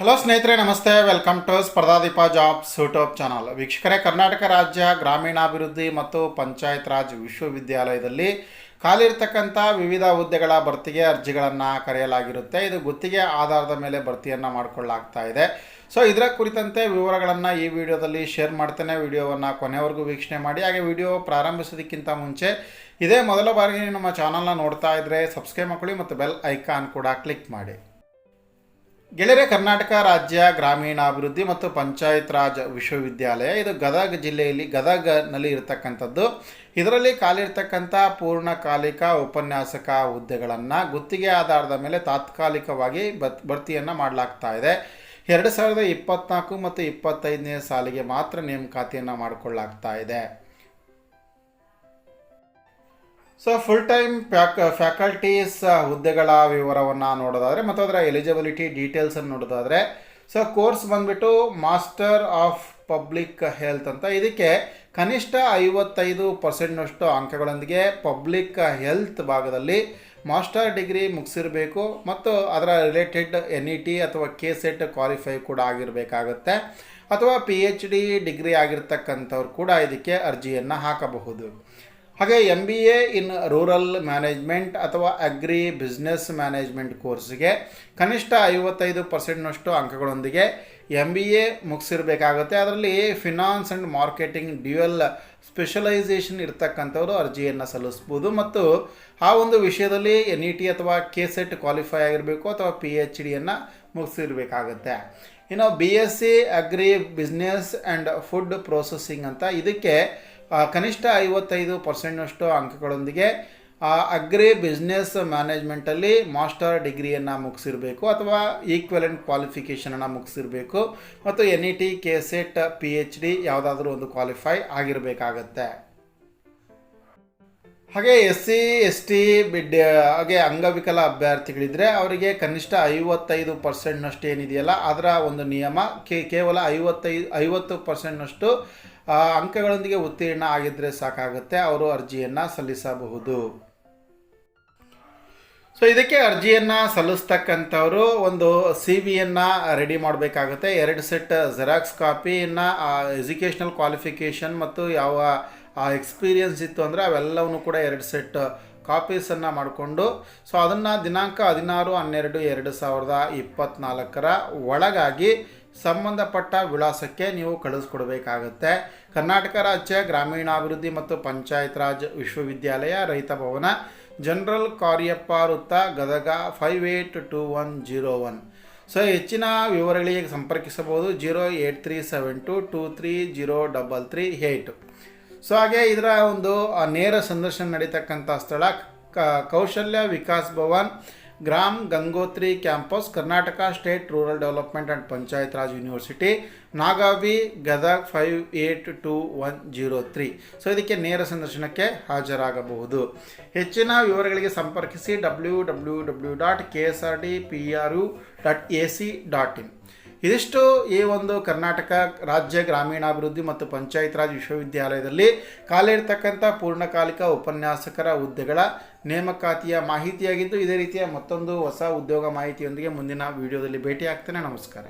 Hello ಸ್ನೇಹಿತರೆ, ನಮಸ್ತೆ. Welcome to Spardhadeepa jobs YouTube channel ವೀಕ್ಷಕರೇ, ಕರ್ನಾಟಕ ರಾಜ್ಯ ಗ್ರಾಮೀಣಾಭಿವೃದ್ಧಿ ಮತ್ತು ಪಂಚಾಯತ್ ರಾಜ್ ವಿಶ್ವವಿದ್ಯಾಲಯದಲ್ಲಿ ಖಾಲಿರ್ತಕ್ಕಂಥ ವಿವಿಧ ಹುದ್ದೆಗಳ ಭರ್ತಿಗೆ ಅರ್ಜಿಗಳನ್ನು ಕರೆಯಲಾಗಿರುತ್ತೆ. ಇದು ಗುತ್ತಿಗೆ ಆಧಾರದ ಮೇಲೆ ಭರ್ತಿಯನ್ನು ಮಾಡಿಕೊಳ್ಳಲಾಗ್ತಾ ಇದೆ. ಸೊ ಇದರ ಕುರಿತಂತೆ ವಿವರಗಳನ್ನು ಈ ವಿಡಿಯೋದಲ್ಲಿ ಶೇರ್ ಮಾಡ್ತೇನೆ. ವಿಡಿಯೋವನ್ನು ಕೊನೆವರೆಗೂ ವೀಕ್ಷಣೆ ಮಾಡಿ. ಹಾಗೆ ವಿಡಿಯೋ ಪ್ರಾರಂಭಿಸೋದಕ್ಕಿಂತ ಮುಂಚೆ ಇದೇ ಮೊದಲ ಬಾರಿಗೆ ನಮ್ಮ ಚಾನಲ್ನ ನೋಡ್ತಾ ಇದ್ದರೆ ಸಬ್ಸ್ಕ್ರೈಬ್ ಮಾಡ್ಕೊಳ್ಳಿ ಮತ್ತು ಬೆಲ್ ಐಕಾನ್ ಕೂಡ ಕ್ಲಿಕ್ ಮಾಡಿ. ಗೆಳೆಯರೆ ಕರ್ನಾಟಕ ರಾಜ್ಯ ಗ್ರಾಮೀಣಾಭಿವೃದ್ಧಿ ಮತ್ತು ಪಂಚಾಯತ್ ರಾಜ್ ವಿಶ್ವವಿದ್ಯಾಲಯ, ಇದು ಗದಗ ಜಿಲ್ಲೆಯಲ್ಲಿ ಗದಗನಲ್ಲಿ ಇರತಕ್ಕಂಥದ್ದು. ಇದರಲ್ಲಿ ಕಾಲಿರ್ತಕ್ಕಂಥ ಪೂರ್ಣಕಾಲಿಕ ಉಪನ್ಯಾಸಕ ಹುದ್ದೆಗಳನ್ನು ಗುತ್ತಿಗೆ ಆಧಾರದ ಮೇಲೆ ತಾತ್ಕಾಲಿಕವಾಗಿ ಬತ್, ಭರ್ತಿಯನ್ನು ಮಾಡಲಾಗ್ತಾ ಇದೆ. ಎರಡು ಸಾವಿರದ ಇಪ್ಪತ್ನಾಲ್ಕು ಮತ್ತು ಇಪ್ಪತ್ತೈದನೇ ಸಾಲಿಗೆ ಮಾತ್ರ ನೇಮಕಾತಿಯನ್ನು ಮಾಡಿಕೊಳ್ಳಾಗ್ತಾ ಇದೆ. So full time fac faculties ಹುದ್ದೆಗಳ ವಿವರವನ್ನು ನೋಡೋದಾದರೆ, ಮತ್ತು ಅದರ ಎಲಿಜಿಬಿಲಿಟಿ ಡೀಟೇಲ್ಸನ್ನು ನೋಡೋದಾದರೆ ಸೊ ಕೋರ್ಸ್ ಬಂದ್ಬಿಟ್ಟು ಮಾಸ್ಟರ್ ಆಫ್ ಪಬ್ಲಿಕ್ ಹೆಲ್ತ್ ಅಂತ. ಇದಕ್ಕೆ ಕನಿಷ್ಠ ಐವತ್ತೈದು ಪರ್ಸೆಂಟ್ನಷ್ಟು ಅಂಕಗಳೊಂದಿಗೆ ಪಬ್ಲಿಕ್ ಹೆಲ್ತ್ ಭಾಗದಲ್ಲಿ ಮಾಸ್ಟರ್ ಡಿಗ್ರಿ ಮುಗಿಸಿರಬೇಕು, ಮತ್ತು ಅದರ ರಿಲೇಟೆಡ್ ಎನ್ ಇ ಟಿ ಅಥವಾ ಕೆ ಸೆಟ್ ಕ್ವಾಲಿಫೈ ಕೂಡ ಆಗಿರಬೇಕಾಗುತ್ತೆ. ಅಥವಾ ಪಿ ಎಚ್ ಡಿ ಡಿಗ್ರಿ ಆಗಿರ್ತಕ್ಕಂಥವ್ರು ಕೂಡ ಇದಕ್ಕೆ ಅರ್ಜಿಯನ್ನು ಹಾಕಬಹುದು. ಹಾಗೆ M B A in rural management ಅಥವಾ ಅಗ್ರಿ ಬಿಸ್ನೆಸ್ ಮ್ಯಾನೇಜ್ಮೆಂಟ್ ಕೋರ್ಸ್ಗೆ ಕನಿಷ್ಠ ಐವತ್ತೈದು ಪರ್ಸೆಂಟ್ನಷ್ಟು ಅಂಕಗಳೊಂದಿಗೆ ಎಂ ಬಿ ಎ ಮುಗಿಸಿರಬೇಕಾಗುತ್ತೆ. ಅದರಲ್ಲಿ finance and marketing dual specialisation ಇರ್ತಕ್ಕಂಥವ್ರು ಅರ್ಜಿಯನ್ನು ಸಲ್ಲಿಸ್ಬೋದು. ಮತ್ತು ಆ ಒಂದು ವಿಷಯದಲ್ಲಿ ಎನ್ ಇ ಟಿ ಅಥವಾ ಕೆ ಸೆಟ್ ಕ್ವಾಲಿಫೈ ಆಗಿರಬೇಕು ಅಥವಾ ಪಿ ಎಚ್ ಡಿಯನ್ನು ಮುಗಿಸಿರ್ಬೇಕಾಗುತ್ತೆ. ಇನ್ನು B S C agri business and food processing ಅಂತ ಇದಕ್ಕೆ ಕನಿಷ್ಠ ಐವತ್ತೈದು ಪರ್ಸೆಂಟ್ನಷ್ಟು ಅಂಕಗಳೊಂದಿಗೆ ಅಗ್ರಿ ಬಿಸ್ನೆಸ್ ಮ್ಯಾನೇಜ್ಮೆಂಟಲ್ಲಿ ಮಾಸ್ಟರ್ ಡಿಗ್ರಿಯನ್ನು ಮುಗಿಸಿರಬೇಕು ಅಥವಾ ಈಕ್ವಲೆಂಟ್ ಕ್ವಾಲಿಫಿಕೇಷನನ್ನು ಮುಗಿಸಿರಬೇಕು ಮತ್ತು N E T, K SET P H D ಯಾವುದಾದ್ರೂ ಒಂದು ಕ್ವಾಲಿಫೈ ಆಗಿರಬೇಕಾಗತ್ತೆ. ಹಾಗೆ ಎಸ್ ಸಿ, ಎಸ್ ಟಿ, ಬಿಡ್, ಹಾಗೆ ಅಂಗವಿಕಲ ಅಭ್ಯರ್ಥಿಗಳಿದ್ರೆ ಅವರಿಗೆ ಕನಿಷ್ಠ ಐವತ್ತೈದು ಪರ್ಸೆಂಟ್ನಷ್ಟು ಏನಿದೆಯಲ್ಲ, ಅದರ ಒಂದು ನಿಯಮ ಕೇವಲ ಐವತ್ತೈದು ಐವತ್ತು ಪರ್ಸೆಂಟ್ನಷ್ಟು ಅಂಕಗಳೊಂದಿಗೆ ಉತ್ತೀರ್ಣ ಆಗಿದ್ದರೆ ಸಾಕಾಗುತ್ತೆ. ಅವರು ಅರ್ಜಿಯನ್ನು ಸಲ್ಲಿಸಬಹುದು. ಸೊ ಇದಕ್ಕೆ ಅರ್ಜಿಯನ್ನು ಸಲ್ಲಿಸ್ತಕ್ಕಂಥವರು ಒಂದು ಸಿ ವಿಯನ್ನು ರೆಡಿ ಮಾಡಬೇಕಾಗುತ್ತೆ. ಎರಡು ಸೆಟ್ ಜೆರಾಕ್ಸ್ ಕಾಪಿಯನ್ನು ಎಜುಕೇಷನಲ್ ಕ್ವಾಲಿಫಿಕೇಷನ್ ಮತ್ತು ಯಾವ ಎಕ್ಸ್ಪೀರಿಯನ್ಸ್ ಇತ್ತು ಅಂದರೆ ಅವೆಲ್ಲವನ್ನು ಕೂಡ ಎರಡು ಸೆಟ್ ಕಾಪೀಸನ್ನು ಮಾಡಿಕೊಂಡು ಸೊ ಅದನ್ನು ದಿನಾಂಕ ಹದಿನಾರು, ಹನ್ನೆರಡು, ಎರಡು ಸಾವಿರದ ಇಪ್ಪತ್ತ್ನಾಲ್ಕರ ಒಳಗಾಗಿ ಸಂಬಂಧಪಟ್ಟ ವಿಳಾಸಕ್ಕೆ ನೀವು ಕಳಿಸ್ಕೊಡ್ಬೇಕಾಗತ್ತೆ. ಕರ್ನಾಟಕ ರಾಜ್ಯ ಗ್ರಾಮೀಣಾಭಿವೃದ್ಧಿ ಮತ್ತು ಪಂಚಾಯತ್ ರಾಜ್ ವಿಶ್ವವಿದ್ಯಾಲಯ ರೈತ ಭವನ, ಜನರಲ್ ಕಾರ್ಯಪ್ಪ ವೃತ್ತ Gadag five eight two one zero one so ಹೆಚ್ಚಿನ ವಿವರಗಳಿಗೆ ಸಂಪರ್ಕಿಸಬಹುದು zero eight three seven two two three zero double three eight so ಹಾಗೆ ಇದರ ಒಂದು ನೇರ ಸಂದರ್ಶನ ನಡೀತಕ್ಕಂಥ ಸ್ಥಳ Kaushalya Vikas Bhavan Gram Gangotri campus, Karnataka state rural development and panchayat raj university, Nagavi Gadag five eight two one zero three. So ಇದಕ್ಕೆ ನೇರ ಸಂದರ್ಶನಕ್ಕೆ ಹಾಜರಾಗಬಹುದು. ಹೆಚ್ಚಿನ ವಿವರಗಳಿಗೆ ಸಂಪರ್ಕಿಸಿ W W W dot K S R D P R U dot A C dot in ಇದಿಷ್ಟು ಈ ಒಂದು ಕರ್ನಾಟಕ ರಾಜ್ಯ ಗ್ರಾಮೀಣಾಭಿವೃದ್ಧಿ ಮತ್ತು ಪಂಚಾಯತ್ ರಾಜ್ ವಿಶ್ವವಿದ್ಯಾಲಯದಲ್ಲಿ ಖಾಲಿ ಇರತಕ್ಕಂಥ ಪೂರ್ಣಕಾಲಿಕ ಉಪನ್ಯಾಸಕರ ಹುದ್ದೆಗಳ ನೇಮಕಾತಿಯ ಮಾಹಿತಿಯಾಗಿದ್ದು ಇದೇ ರೀತಿಯ ಮತ್ತೊಂದು ಹೊಸ ಉದ್ಯೋಗ ಮಾಹಿತಿಯೊಂದಿಗೆ ಮುಂದಿನ ವಿಡಿಯೋದಲ್ಲಿ ಭೇಟಿ ಆಗ್ತೇನೆ ನಮಸ್ಕಾರ.